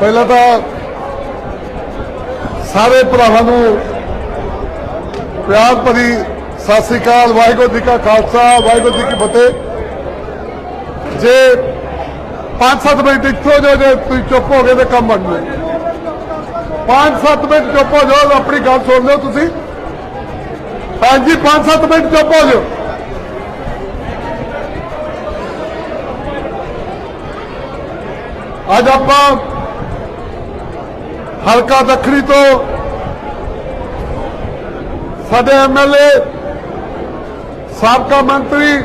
ਪਹਿਲਾਂ ਤਾਂ ਸਾਰੇ ਭਰਾਵਾਂ ਨੂੰ ਪਿਆਰ ਭਰੀ ਸਤਿ ਸ੍ਰੀ ਅਕਾਲ, ਵਾਹਿਗੁਰੂ ਜੀ ਕਾ ਖਾਲਸਾ, ਵਾਹਿਗੁਰੂ ਜੀ ਕੀ ਫਤਿਹ। ਜੇ 5-7 ਮਿੰਟ ਇੱਥੋਂ ਜੋ ਜੇ ਤੁਸੀਂ ਚੁੱਪ ਹੋ ਗਏ ਤੇ ਕੰਮ ਬਣ ਜਾਏ 5-7 ਮਿੰਟ ਚੁੱਪ ਹੋ ਜਾਓ, ਆਪਣੀ ਗੱਲ ਸੁਣ ਲਿਓ ਤੁਸੀਂ। ਹਾਂਜੀ 5-7 ਮਿੰਟ ਚੁੱਪ ਹੋ ਜਾਓ। ਅੱਜ ਆਪਾਂ ਹਲਕਾ ਦੱਖਣੀ ਤੋਂ ਸਾਡੇ ਐਮਐਲਏ, ਸਾਬਕਾ ਮੰਤਰੀ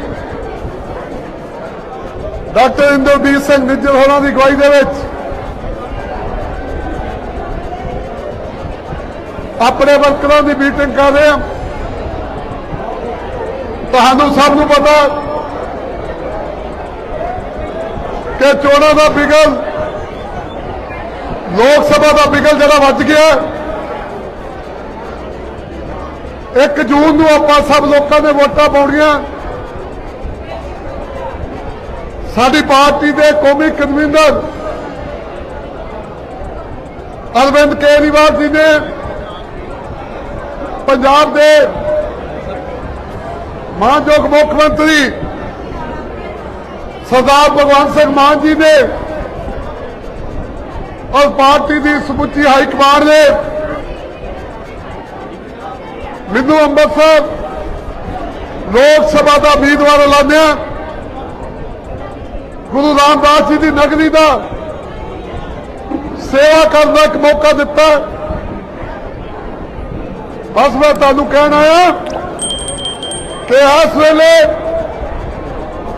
ਡਾਕਟਰ ਇੰਦਰਜੀਤ ਸਿੰਘ ਨਿੱਜਰ ਹੋਰਾਂ ਦੀ ਅਗਵਾਈ ਦੇ ਵਿੱਚ ਆਪਣੇ ਵਰਕਰਾਂ ਦੀ ਮੀਟਿੰਗ ਕਰ ਰਹੇ ਹਾਂ। ਤੁਹਾਨੂੰ ਸਭ ਨੂੰ ਪਤਾ ਕਿ ਚੋਣਾਂ ਦਾ ਬਿਗਲ ਲੋਕ ਸਭਾ ਦਾ ਬਿਗਲ ਜਿਹੜਾ ਵੱਜ ਗਿਆ 1 ਜੂਨ ਨੂੰ ਆਪਾਂ ਸਭ ਲੋਕਾਂ ਨੇ ਵੋਟਾਂ ਪਾਉਣੀਆਂ। ਸਾਡੀ ਪਾਰਟੀ ਦੇ ਕੌਮੀ ਕਨਵੀਨਰ ਅਰਵਿੰਦ ਕੇਜਰੀਵਾਲ ਜੀ ਨੇ ਪੰਜਾਬ ਦੇ ਮਾਨਯੋਗ ਮੁੱਖ ਮੰਤਰੀ ਸਰਦਾਰ ਭਗਵੰਤ ਸਿੰਘ ਮਾਨ ਜੀ ਨੇ ਔਰ ਪਾਰਟੀ ਦੀ ਸਮੁੱਚੀ ਹਾਈ ਕਮਾਂਡ ਨੇ ਮੈਨੂੰ ਅੰਮ੍ਰਿਤਸਰ ਲੋਕ ਸਭਾ ਦਾ ਉਮੀਦਵਾਰ ਐਲਾਨਿਆ। ਗੁਰੂ ਰਾਮਦਾਸ ਜੀ ਦੀ ਨਗਰੀ ਦਾ ਸੇਵਾ ਕਰਨ ਦਾ ਇੱਕ ਮੌਕਾ ਦਿੱਤਾ। ਬਸ ਮੈਂ ਤੁਹਾਨੂੰ ਕਹਿਣ ਆਇਆ ਕਿ ਇਸ ਵੇਲੇ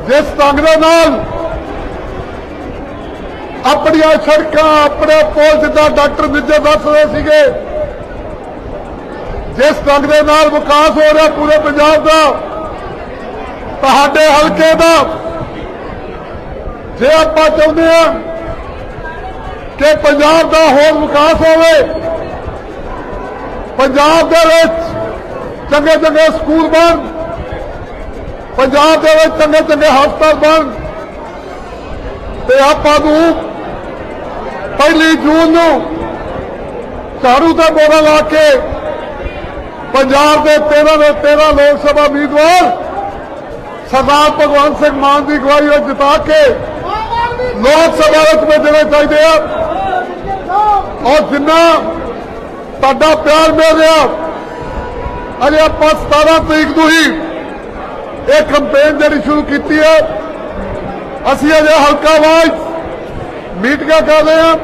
ਜਿਸ ਢੰਗ ਦੇ ਨਾਲ ਆਪਣੀਆਂ ਸੜਕਾਂ, ਆਪਣੇ ਪੁਲ ਜਿੱਦਾਂ ਡਾਕਟਰ ਨਿੱਜਰ ਦੱਸ ਰਹੇ ਸੀਗੇ। ਜਿਸ ਢੰਗ ਦੇ ਨਾਲ ਵਿਕਾਸ ਹੋ ਰਿਹਾ ਪੂਰੇ ਪੰਜਾਬ ਦਾ, ਤੁਹਾਡੇ ਹਲਕੇ ਦਾ, ਜੇ ਆਪਾਂ ਚਾਹੁੰਦੇ ਹਾਂ ਕਿ ਪੰਜਾਬ ਦਾ ਹੋਰ ਵਿਕਾਸ ਹੋਵੇ, ਪੰਜਾਬ ਦੇ ਵਿੱਚ ਚੰਗੇ ਚੰਗੇ ਸਕੂਲ ਬਣ, ਪੰਜਾਬ ਦੇ ਵਿੱਚ ਚੰਗੇ ਚੰਗੇ ਹਸਪਤਾਲ ਬਣ, ਤੇ ਆਪਾਂ ਨੂੰ ਪਹਿਲੀ ਜੂਨ ਨੂੰ ਝਾੜੂ ਦਾ ਮੋਹਰਾਂ ਲਾ ਕੇ ਪੰਜਾਬ ਦੇ 13 ਦੇ 13 ਲੋਕ ਸਭਾ ਉਮੀਦਵਾਰ ਸਰਦਾਰ ਭਗਵੰਤ ਸਿੰਘ ਮਾਨ ਦੀ ਅਗਵਾਈ ਵਿੱਚ ਜਿਤਾ ਕੇ ਲੋਕ ਸਭਾ ਵਿੱਚ ਭੇਜਣੇ ਚਾਹੀਦੇ ਆ। ਔਰ ਜਿੰਨਾ ਤੁਹਾਡਾ ਪਿਆਰ ਮਿਲ ਰਿਹਾ, ਅਜੇ ਆਪਾਂ 17 ਤਰੀਕ ਨੂੰ ਹੀ ਇਹ ਕੰਪੇਨ ਜਿਹੜੀ ਸ਼ੁਰੂ ਕੀਤੀ ਹੈ, ਅਸੀਂ ਅਜੇ ਹਲਕਾ ਵਾਈਜ਼ ਮੀਟਿੰਗਾਂ ਕਰ ਰਹੇ ਹਾਂ।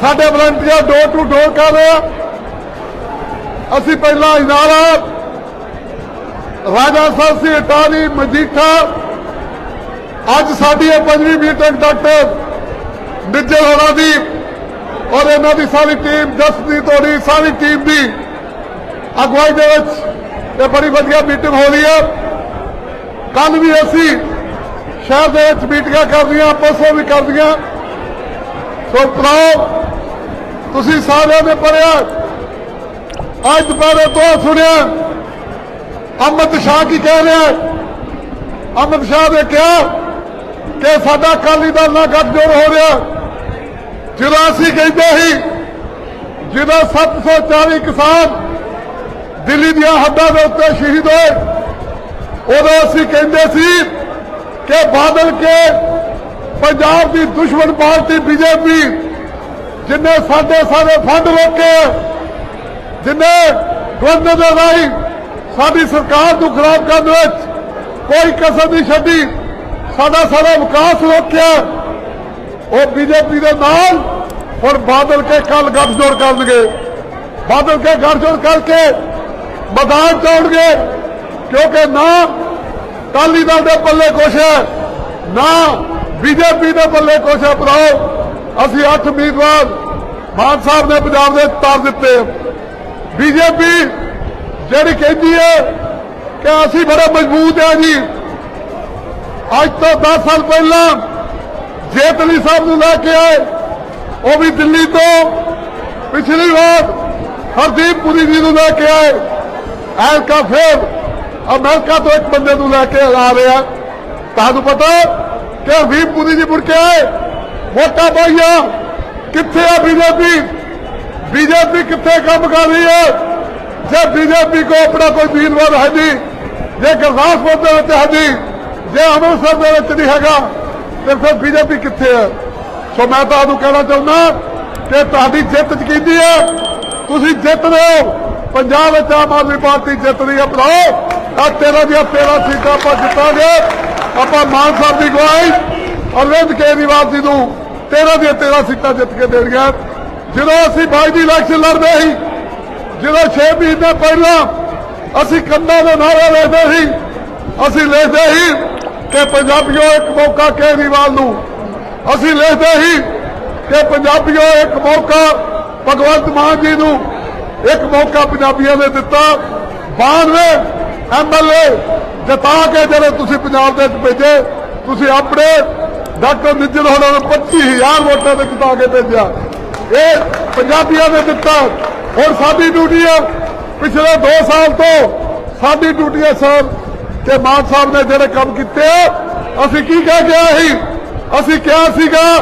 ਸਾਡੇ ਵਲੰਟੀਅਰ ਡੋਰ ਟੂ ਡੋਰ ਕਰ ਰਹੇ ਆ ਅਸੀਂ ਪਹਿਲਾਂ ਇਨਾਰਾ ਰਾਜਾ ਸਾਹਿਬ ਸਰਸੀ ਅਟਾਰੀ, ਮਜੀਠਾ, ਅੱਜ ਸਾਡੀ ਇਹ ਪੰਜਵੀਂ ਮੀਟਿੰਗ ਡਾਕਟਰ ਨਿੱਜਰ ਹੋਣਾ ਦੀ ਔਰ ਇਹਨਾਂ ਦੀ ਸਾਰੀ ਟੀਮ ਜਸਪ੍ਰੀਤ ਹੋਣੀ, ਸਾਰੀ ਟੀਮ ਦੀ ਅਗਵਾਈ ਦੇ ਵਿੱਚ ਇਹ ਬੜੀ ਵਧੀਆ ਮੀਟਿੰਗ ਹੋ ਰਹੀ ਹੈ। ਕੱਲ ਵੀ ਅਸੀਂ ਸ਼ਹਿਰ ਦੇ ਵਿੱਚ ਮੀਟਿੰਗਾਂ ਕਰਦੀਆਂ ਪਰਸੋਂ ਵੀ ਕਰਦੀਆਂ। ਸੋ ਭਰਾਓ ਤੁਸੀਂ ਸਾਰਿਆਂ ਨੇ ਪੜਿਆ ਅੱਜ ਦੁਪਹਿਰੇ ਤੋਂ ਸੁਣਿਆ। ਅਮਿਤ ਸ਼ਾਹ ਕੀ ਕਹਿ ਰਿਹਾ ਅਮਿਤ ਸ਼ਾਹ ਨੇ ਕਿਹਾ ਕਿ ਸਾਡਾ ਅਕਾਲੀ ਦਲ ਨਾਲ ਗੱਠਜੋੜ ਹੋ ਰਿਹਾ। ਜਦੋਂ ਅਸੀਂ ਕਹਿੰਦੇ ਸੀ ਜਿਹਦਾ 740 ਕਿਸਾਨ ਦਿੱਲੀ ਦੀਆਂ ਹੱਦਾਂ ਦੇ ਉੱਤੇ ਸ਼ਹੀਦ ਹੋਏ, ਉਦੋਂ ਅਸੀਂ ਕਹਿੰਦੇ ਸੀ ਕਿ ਬਾਦਲ ਕੇ ਪੰਜਾਬ ਦੀ ਦੁਸ਼ਮਣ ਪਾਰਟੀ ਬੀਜੇਪੀ ਜਿੰਨੇ ਸਾਡੇ ਸਾਰੇ ਫੰਡ ਰੋਕੇ, ਜਿੰਨੇ ਗਵੰਦ ਦੇ ਰਾਹੀਂ ਸਾਡੀ ਸਰਕਾਰ ਨੂੰ ਖਰਾਬ ਕਰਨ ਵਿੱਚ ਕੋਈ ਕਸਰ ਨਹੀਂ ਛੱਡੀ, ਸਾਡਾ ਸਾਰਾ ਵਿਕਾਸ ਰੋਕਿਆ। ਉਹ ਬੀਜੇਪੀ ਦੇ ਨਾਲ ਹੁਣ ਬਾਦਲ ਕੇ ਕੱਲ ਗੱਠਜੋੜ ਕਰਨਗੇ। ਬਾਦਲ ਕੇ ਗੱਠਜੋੜ ਕਰਕੇ ਮੈਦਾਨ ਚਾਉਣਗੇ ਕਿਉਂਕਿ ਨਾ ਕਾਲੀ ਦਲ ਦੇ ਪੱਲੇ ਕੁਛ ਹੈ, ਨਾ ਬੀਜੇਪੀ ਦੇ ਪੱਲੇ ਕੁਛ ਹੈ ਭਰਾਓ। ਅਸੀਂ ਅੱਠ ਉਮੀਦਵਾਰ ਮਾਨ ਸਾਹਿਬ ਨੇ ਪੰਜਾਬ ਦੇ ਤਾਰ ਦਿੱਤੇ। ਬੀਜੇਪੀ ਜਿਹੜੀ ਕਹਿੰਦੀ ਹੈ ਕਿ ਅਸੀਂ ਬੜੇ ਮਜ਼ਬੂਤ ਹਾਂ ਜੀ। ਅੱਜ ਤੋਂ 10 ਸਾਲ ਪਹਿਲਾਂ ਜੇਤਲੀ ਸਾਹਿਬ ਨੂੰ ਲੈ ਕੇ ਆਏ। ਉਹ ਵੀ ਦਿੱਲੀ ਤੋਂ। ਪਿਛਲੀ ਵਾਰ ਹਰਦੀਪ ਪੁਰੀ ਜੀ ਨੂੰ ਲੈ ਕੇ ਆਏ। ਐਲਕਾ ਫੇਰ ਅਮਰੀਕਾ ਤੋਂ ਇੱਕ ਬੰਦੇ ਨੂੰ ਲੈ ਕੇ ਆ ਰਿਹਾ ਤੁਹਾਨੂੰ ਪਤਾ ਕਿ ਹਰਦੀਪ ਪੁਰੀ ਜੀ ਮੁੜ ਕੇ ਆਏ। ਵੋਟਾਂ ਪਾਈਆਂ। ਕਿੱਥੇ ਆ ਬੀਜੇਪੀ? ਬੀਜੇਪੀ ਕਿੱਥੇ ਕੰਮ ਕਰ ਰਹੀ ਹੈ? ਜੇ ਬੀਜੇਪੀ ਕੋ ਆਪਣਾ ਕੋਈ ਵੀਰਵਾਦ ਹੈ ਨਹੀਂ, ਜੇ ਗੁਰਦਾਸਪੁਰ ਦੇ ਵਿੱਚ ਹੈ ਨਹੀਂ, ਜੇ ਅੰਮ੍ਰਿਤਸਰ ਦੇ ਵਿੱਚ ਨਹੀਂ ਹੈਗਾ, ਤੇ ਫਿਰ ਬੀਜੇਪੀ ਕਿੱਥੇ ਹੈ? ਸੋ ਮੈਂ ਤੁਹਾਨੂੰ ਕਹਿਣਾ ਚਾਹੁੰਦਾ ਕਿ ਤੁਹਾਡੀ ਜਿੱਤ ਯਕੀਨੀ ਹੈ। ਤੁਸੀਂ ਜਿੱਤ ਰਹੇ ਹੋ। ਪੰਜਾਬ ਵਿੱਚ ਆਮ ਆਦਮੀ ਪਾਰਟੀ ਜਿੱਤ ਰਹੀ ਹੈ ਭਰਾਓ ਆ ਤੇਰਾ ਦੀਆਂ 13 ਸੀਟਾਂ ਆਪਾਂ ਜਿੱਤਾਂਗੇ। ਆਪਾਂ ਮਾਨ ਸਾਹਿਬ ਦੀ ਗਵਾਹੀ, ਅਰਵਿੰਦ ਕੇਜਰੀਵਾਲ ਜੀ ਨੂੰ 13 ਦੀਆਂ 13 ਸੀਟਾਂ ਜਿੱਤ ਕੇ ਦੇਣੀਆਂ ਜਦੋਂ ਅਸੀਂ ਬਾਈ ਦੀ ਇਲੈਕਸ਼ਨ ਲੜਦੇ ਸੀ, ਜਦੋਂ 6 ਮਹੀਨੇ ਪਹਿਲਾਂ ਅਸੀਂ ਕੰਨਾਂ ਦੇ ਨਾਰੇ ਲੈਂਦੇ ਸੀ, ਅਸੀਂ ਲਿਖਦੇ ਸੀ ਕਿ ਪੰਜਾਬੀਓ ਇੱਕ ਮੌਕਾ ਕੇਜਰੀਵਾਲ ਨੂੰ। ਅਸੀਂ ਲਿਖਦੇ ਸੀ ਕਿ ਪੰਜਾਬੀਓ ਇੱਕ ਮੌਕਾ ਭਗਵੰਤ ਮਾਨ ਜੀ ਨੂੰ, ਇੱਕ ਮੌਕਾ ਪੰਜਾਬੀਆਂ ਨੇ ਦਿੱਤਾ। 92 ਐਮਐਲਏ ਜਿਤਾ ਕੇ ਜਿਹੜੇ ਤੁਸੀਂ ਪੰਜਾਬ ਦੇ ਵਿੱਚ ਭੇਜੇ, ਤੁਸੀਂ ਆਪਣੇ ਡਾਕਟਰ ਨਿੱਜਰ ਹੋਣਾ ਨੂੰ 25000 ਵੋਟਾਂ ਤੇ ਜਿਤਾ ਕੇ ਭੇਜਿਆ। ਇਹ ਪੰਜਾਬੀਆਂ ਨੇ ਦਿੱਤਾ। ਹੁਣ ਸਾਡੀ ਡਿਊਟੀ ਹੈ ਪਿਛਲੇ 2 ਸਾਲ ਤੋਂ ਸਾਡੀ ਡਿਊਟੀ ਹੈ ਸਰ, ਕਿ ਮਾਨ ਸਾਹਿਬ ਨੇ ਜਿਹੜੇ ਕੰਮ ਕੀਤੇ, ਅਸੀਂ ਕੀ ਕਹਿ ਗਿਆ ਸੀ? ਅਸੀਂ ਕਿਹਾ ਸੀਗਾ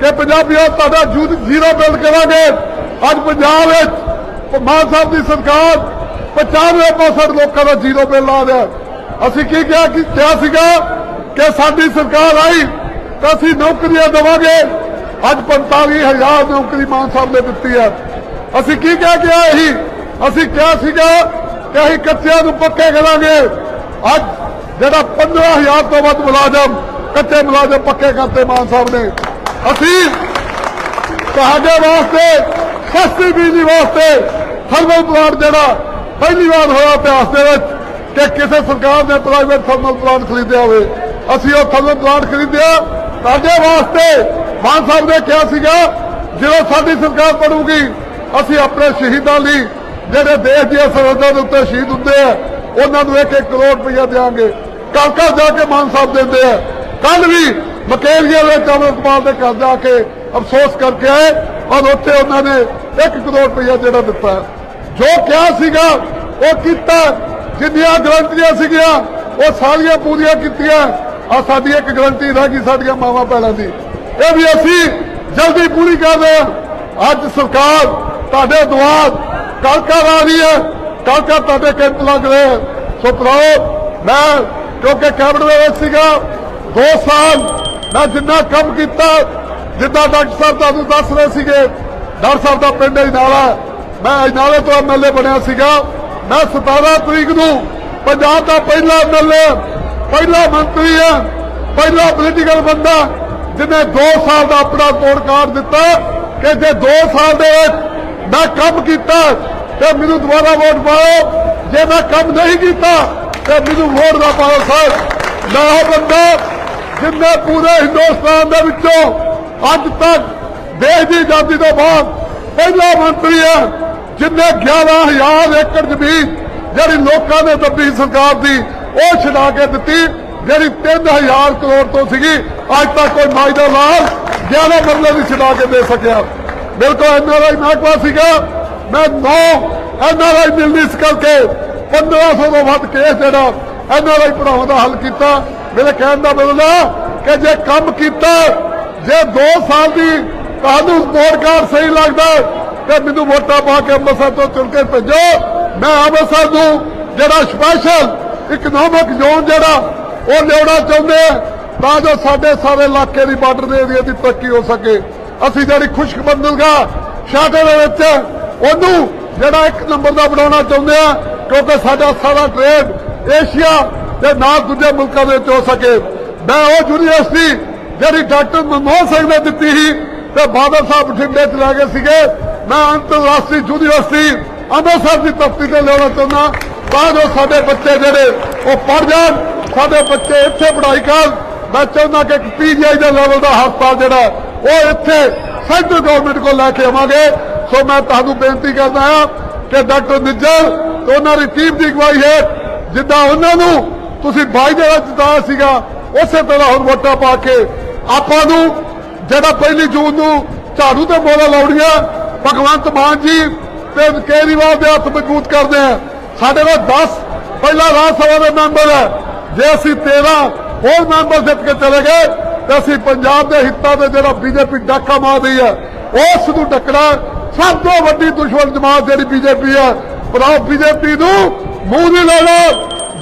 ਕਿ ਪੰਜਾਬੀਆਂ ਤੁਹਾਡਾ ਜੂ- ਜ਼ੀਰੋ ਬਿਲਡ ਕਰਾਂਗੇ। ਅੱਜ ਪੰਜਾਬ ਵਿੱਚ ਮਾਨ ਸਾਹਿਬ ਦੀ ਸਰਕਾਰ 95% ਲੋਕਾਂ ਦਾ ਜ਼ੀਰੋ ਬਿੱਲ ਆ ਰਿਹਾ। ਅਸੀਂ ਕੀ ਕਿਹਾ ਕਿ ਕਿਹਾ ਸੀਗਾ ਕਿ ਸਾਡੀ ਸਰਕਾਰ ਆਈ ਤਾਂ ਅਸੀਂ ਨੌਕਰੀਆਂ ਦੇਵਾਂਗੇ। ਅੱਜ 45000 ਨੌਕਰੀ ਮਾਨ ਸਾਹਿਬ ਨੇ ਦਿੱਤੀ ਹੈ। ਅਸੀਂ ਕੀ ਕਹਿ ਗਿਆ ਆਏ ਸੀ? ਅਸੀਂ ਕਿਹਾ ਸੀਗਾ ਕਿ ਅਸੀਂ ਕੱਚਿਆਂ ਨੂੰ ਪੱਕੇ ਕਰਾਂਗੇ। ਅੱਜ ਜਿਹੜਾ 15000 ਤੋਂ ਵੱਧ ਮੁਲਾਜ਼ਮ ਕੱਚੇ ਮੁਲਾਜ਼ਮ ਪੱਕੇ ਕਰਤੇ ਮਾਨ ਸਾਹਿਬ ਨੇ। ਅਸੀਂ ਤੁਹਾਡੇ ਵਾਸਤੇ, ਸਸਤੀ ਬਿਜਲੀ ਵਾਸਤੇ, ਥਰਮਲ ਪਲਾਂਟ ਜਿਹੜਾ ਪਹਿਲੀ ਵਾਰ ਹੋਇਆ ਇਤਿਹਾਸ ਦੇ ਵਿੱਚ ਕਿ ਕਿਸੇ ਸਰਕਾਰ ਨੇ ਪ੍ਰਾਈਵੇਟ ਥਰਮਲ ਪਲਾਂਟ ਖਰੀਦਿਆ ਹੋਵੇ। ਅਸੀਂ ਉਹ ਥਰਮਲ ਪਲਾਂਟ ਖਰੀਦਿਆ। ਤੁਹਾਡੇ ਵਾਸਤੇ ਮਾਨ ਸਾਹਿਬ ਨੇ ਕਿਹਾ ਸੀਗਾ, ਜਦੋਂ ਸਾਡੀ ਸਰਕਾਰ ਬਣੂਗੀ, ਅਸੀਂ ਆਪਣੇ ਸ਼ਹੀਦਾਂ ਲਈ ਜਿਹੜੇ ਦੇਸ਼ ਦੀਆਂ ਸਰਹੱਦਾਂ ਦੇ ਉੱਤੇ ਸ਼ਹੀਦ ਹੁੰਦੇ ਆ, ਉਹਨਾਂ ਨੂੰ 1-1 ਕਰੋੜ ਰੁਪਇਆ ਦੇਵਾਂਗੇ ਘਰ ਘਰ ਜਾ ਕੇ ਮਾਨ ਸਾਹਿਬ ਦਿੰਦੇ ਆ। ਕੱਲ ਵੀ ਮਕੇਰੀਆ ਵਿੱਚ ਅਮਰਪਾਲ ਦੇ ਘਰ ਜਾ ਕੇ ਅਫਸੋਸ ਕਰਕੇ ਆਏ, ਔਰ ਉੱਥੇ ਉਹਨਾਂ ਨੇ 1 ਕਰੋੜ ਰੁਪਇਆ ਜਿਹੜਾ ਦਿੱਤਾ। ਜੋ ਕਿਹਾ ਸੀਗਾ, ਉਹ ਕੀਤਾ। ਜਿੰਨੀਆਂ ਗਰੰਟੀਆਂ ਸੀਗੀਆਂ, ਉਹ ਸਾਰੀਆਂ ਪੂਰੀਆਂ ਕੀਤੀਆਂ। ਆ ਸਾਡੀ ਇੱਕ ਗਰੰਟੀ ਰਹਿ ਗਈ ਸਾਡੀਆਂ ਮਾਵਾਂ ਭੈਣਾਂ ਦੀ। ਇਹ ਵੀ ਅਸੀਂ ਜਲਦੀ ਪੂਰੀ ਕਰਦੇ ਹਾਂ। ਅੱਜ ਸਰਕਾਰ ਤੁਹਾਡੇ ਦੁਆਰ ਕਲਕਾ ਆ ਰਹੀ ਹੈ। ਕਲਕਾ ਤੁਹਾਡੇ ਕੈਂਪ ਲੱਗ ਰਹੇ ਹੈ। ਸੋ ਭਰਾਓ ਮੈਂ ਕਿਉਂਕਿ ਕੈਬਨਿਟ ਦੇ ਵਿੱਚ ਸੀਗਾ 2 ਸਾਲ ਮੈਂ ਜਿੰਨਾ ਕੰਮ ਕੀਤਾ, ਜਿੱਦਾਂ ਡਾਕਟਰ ਸਾਹਿਬ ਤੁਹਾਨੂੰ ਦੱਸ ਰਹੇ ਸੀਗੇ, ਡਾਕਟਰ ਸਾਹਿਬ ਦਾ ਪਿੰਡ ਹੀ ਨਾਲ ਹੈ। ਮੈਂ ਅਜਨਾਲੇ ਤੋਂ ਐਮਐਲਏ ਬਣਿਆ ਸੀਗਾ। ਮੈਂ 17 ਤਰੀਕ ਨੂੰ ਪੰਜਾਬ ਦਾ ਪਹਿਲਾ ਐਮਐਲਏ ਪਹਿਲਾ ਮੰਤਰੀ ਹੈ ਪਹਿਲਾ ਪੋਲੀਟੀਕਲ ਬੰਦਾ ਜਿਹਨੇ 2 ਸਾਲ ਦਾ ਆਪਣਾ ਕੋਡ ਕਾਰਡ ਦਿੱਤਾ ਕਿ ਜੇ 2 ਸਾਲ ਦੇ ਵਿੱਚ ਮੈਂ ਕੰਮ ਕੀਤਾ ਤੇ ਮੈਨੂੰ ਦੁਬਾਰਾ ਵੋਟ ਪਾਓ। ਜੇ ਮੈਂ ਕੰਮ ਨਹੀਂ ਕੀਤਾ ਤੇ ਮੈਨੂੰ ਵੋਟ ਨਾ ਪਾਓ ਸਰ। ਮੈਂ ਉਹ ਬੰਦਾ ਜਿੰਨੇ ਪੂਰੇ ਹਿੰਦੁਸਤਾਨ ਦੇ ਵਿੱਚੋਂ ਅੱਜ ਤੱਕ ਦੇਸ਼ ਦੀ ਆਜ਼ਾਦੀ ਤੋਂ ਬਾਅਦ ਪਹਿਲਾ ਮੰਤਰੀ ਹੈ ਜਿੰਨੇ 11000 ਏਕੜ ਜ਼ਮੀਨ ਜਿਹੜੀ ਲੋਕਾਂ ਨੇ ਦੱਬੀ ਸਰਕਾਰ ਦੀ, ਉਹ ਛਡਾ ਕੇ ਦਿੱਤੀ, ਜਿਹੜੀ 3000 ਕਰੋੜ ਤੋਂ ਸੀਗੀ, ਅੱਜ ਤੱਕ ਕੋਈ ਮਾਜਦਾ ਲਾਲ 11 ਮਰਲੇ ਦੀ ਛਡਾ ਕੇ ਦੇ ਸਕਿਆ। ਬਿਲਕੁਲ ਐਨਆਰਆਈ ਮਹਿਕਮਾ ਸੀਗਾ, ਮੈਂ 9 ਐਨਆਰਆਈ ਮਿਲਦੀ ਇਸ ਕਰਕੇ 1500 ਤੋਂ ਵੱਧ ਕੇਸ ਜਿਹੜਾ ਐਨਆਰਆਈ ਪੜਾਉਣ ਦਾ ਹੱਲ ਕੀਤਾ। ਮੇਰੇ ਕਹਿਣ ਦਾ ਮਤਲਬ ਹੈ ਕਿ ਜੇ ਕੰਮ ਕੀਤਾ, ਜੇ 2 ਸਾਲ ਦੀ ਤੁਹਾਨੂੰ ਸਪੋਰਟ ਕਾਰਡ ਸਹੀ ਲੱਗਦਾ ਤੇ ਮੈਨੂੰ ਵੋਟਾਂ ਪਾ ਕੇ ਅੰਮ੍ਰਿਤਸਰ ਤੋਂ ਚੁਣ ਕੇ ਭੇਜੋ। ਮੈਂ ਅੰਮ੍ਰਿਤਸਰ ਨੂੰ ਜਿਹੜਾ ਸਪੈਸ਼ਲ ਇਕਨੋਮਿਕ ਜ਼ੋਨ ਜਿਹੜਾ, ਉਹ ਲਿਆਉਣਾ ਚਾਹੁੰਦੇ ਤਾਂ ਜੋ ਸਾਡੇ ਸਾਰੇ ਇਲਾਕੇ ਦੀ ਬਾਰਡਰ ਦੇ ਏਰੀਆ ਦੀ ਤਰੱਕੀ ਹੋ ਸਕੇ। ਅਸੀਂ ਜਿਹੜੀ ਖੁਸ਼ਕ ਬੰਦਰਗਾਹ ਸ਼ਾਟੇ ਦੇ ਵਿੱਚ, ਉਹਨੂੰ ਜਿਹੜਾ ਇੱਕ ਨੰਬਰ ਦਾ ਬਣਾਉਣਾ ਚਾਹੁੰਦੇ ਆ ਕਿਉਂਕਿ ਸਾਡਾ ਸਾਰਾ ਟ੍ਰੇਡ ਏਸ਼ੀਆ ਤੇ ਨਾਲ ਦੂਜੇ ਮੁਲਕਾਂ ਦੇ ਵਿੱਚ ਹੋ ਸਕੇ। ਮੈਂ ਉਹ ਯੂਨੀਵਰਸਿਟੀ ਜਿਹੜੀ ਡਾਕਟਰ ਮਨਮੋਹਨ ਸਿੰਘ ਨੇ ਦਿੱਤੀ ਸੀ, ਤੇ ਬਾਦਲ ਸਾਹਿਬ ਬਠਿੰਡੇ ਚ ਲੈ ਗਏ ਸੀਗੇ। ਮੈਂ ਅੰਤਰਰਾਸ਼ਟਰੀ ਯੂਨੀਵਰਸਿਟੀ ਅੰਮ੍ਰਿਤਸਰ ਦੀ ਧਰਤੀ ਤੇ ਲੈਣਾ ਚਾਹੁੰਦਾ ਤਾਂ ਜੋ ਸਾਡੇ ਬੱਚੇ ਜਿਹੜੇ, ਉਹ ਪੜ ਜਾਣ। ਸਾਡੇ ਬੱਚੇ ਇੱਥੇ ਪੜ੍ਹਾਈ ਕਰਨ। ਮੈਂ ਚਾਹੁੰਦਾ ਕਿ ਇੱਕ ਪੀਜੀਆਈ ਦੇ ਲੈਵਲ ਦਾ ਹਸਪਤਾਲ ਜਿਹੜਾ, ਉਹ ਇੱਥੇ ਸੈਂਟਰ ਗਵਰਨਮੈਂਟ ਕੋਲ ਲੈ ਕੇ ਆਵਾਂਗੇ। ਸੋ ਮੈਂ ਤੁਹਾਨੂੰ ਬੇਨਤੀ ਕਰਦਾ ਹਾਂ ਕਿ ਡਾਕਟਰ ਨਿੱਜਰ ਤੇ ਉਹਨਾਂ ਦੀ ਟੀਮ ਦੀ ਅਗਵਾਈ ਹੈ ਜਿੱਦਾਂ ਉਹਨਾਂ ਨੂੰ ਤੁਸੀਂ ਬਾਈ ਜਿਹੜਾ ਜਿਤਾਇਆ ਸੀਗਾ, ਉਸੇ ਤਰ੍ਹਾਂ ਹੁਣ ਵੋਟਾਂ ਪਾ ਕੇ ਆਪਾਂ ਨੂੰ ਜਿਹੜਾ ਪਹਿਲੀ ਜੂਨ ਨੂੰ ਝਾੜੂ ਤੇ ਮੋਹਰਾਂ ਲਾਉਣੀਆਂ ਭਗਵੰਤ ਮਾਨ ਜੀ ਤੇ ਕੇਜਰੀਵਾਲ ਦੇ ਹੱਥ ਮਜ਼ਬੂਤ ਕਰਦੇ ਆ। ਸਾਡੇ ਕੋਲ 10 ਪਹਿਲਾ ਰਾਜ ਸਭਾ ਦੇ ਮੈਂਬਰ ਹੈ ਜੇ ਅਸੀਂ 13 ਹੋਰ ਮੈਂਬਰ ਜਿੱਤ ਕੇ ਚਲੇ ਗਏ, ਤੇ ਅਸੀਂ ਪੰਜਾਬ ਦੇ ਹਿੱਤਾਂ ਤੇ ਜਿਹੜਾ ਬੀਜੇਪੀ ਡਾਕਾ ਮਾਰ ਰਹੀ ਹੈ ਉਸ ਨੂੰ ਟੱਕਣਾ ਸਭ ਤੋਂ ਵੱਡੀ ਦੁਸ਼ਮਣ ਜਮਾਤ ਜਿਹੜੀ ਬੀਜੇਪੀ ਹੈ ਭਰਾਓ, ਬੀਜੇਪੀ ਨੂੰ ਮੂੰਹ ਨਹੀਂ ਲਾਣਾ।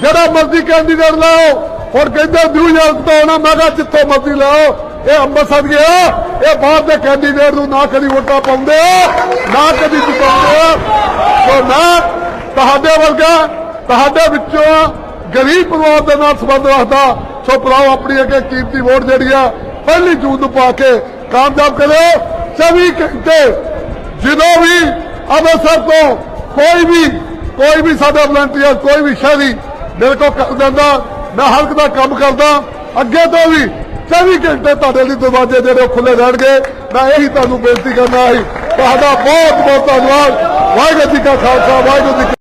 ਜਿਹੜਾ ਮਰਜ਼ੀ ਕੈਂਡੀਡੇਟ ਲਾਓ। ਹੁਣ ਕਹਿੰਦੇ ਨਿਊ ਤੋਂ ਆਉਣਾ ਮੈਂ ਕਿਹਾ ਜਿੱਥੋਂ ਮਰਜ਼ੀ ਲਾਓ। ਇਹ ਅੰਮ੍ਰਿਤਸਰ ਗਿਆ। ਇਹ ਬਾਹਰ ਦੇ ਕੈਂਡੀਡੇਟ ਨੂੰ ਨਾ ਕਦੀ ਵੋਟਾਂ ਪਾਉਂਦੇ ਆ, ਨਾ ਕਦੀ ਜਿਤਾਉਂਦੇ। ਸੋ ਮੈਂ ਤੁਹਾਡੇ ਵਰਗਾ ਤੁਹਾਡੇ ਵਿੱਚੋਂ ਗਰੀਬ ਪਰਿਵਾਰ ਦੇ ਨਾਲ ਸੰਬੰਧ ਰੱਖਦਾ ਸੋ ਭਰਾਓ ਆਪਣੀ ਅੱਗੇ ਕੀਮਤੀ ਵੋਟ ਜਿਹੜੀ ਆ ਪਹਿਲੀ ਜੂਨ ਨੂੰ ਪਾ ਕੇ ਕਾਮਯਾਬ ਕਰਿਓ 24 ਘੰਟੇ ਜਦੋਂ ਵੀ ਅੰਮ੍ਰਿਤਸਰ ਤੋਂ ਕੋਈ ਵੀ ਕੋਈ ਵੀ ਸਾਡਾ ਵਲੰਟੀਅਰ ਕੋਈ ਵੀ ਸ਼ਹਿਰੀ ਮੇਰੇ ਕੋਲ ਕਰ ਦਿੰਦਾ ਮੈਂ ਹਲਕ ਦਾ ਕੰਮ ਕਰਦਾ। ਅੱਗੇ ਤੋਂ ਵੀ 24 ਘੰਟੇ ਤੁਹਾਡੇ ਲਈ ਦਰਵਾਜ਼ੇ ਜਿਹੜੇ ਉਹ ਖੁੱਲੇ ਰਹਿਣਗੇ। ਮੈਂ ਇਹੀ ਤੁਹਾਨੂੰ ਬੇਨਤੀ ਕਰਨਾ ਹੈ। ਤੁਹਾਡਾ ਬਹੁਤ ਬਹੁਤ ਧੰਨਵਾਦ। ਵਾਹਿਗੁਰੂ ਜੀ ਕਾ ਖਾਲਸਾ, ਵਾਹਿਗੁਰੂ ਜੀ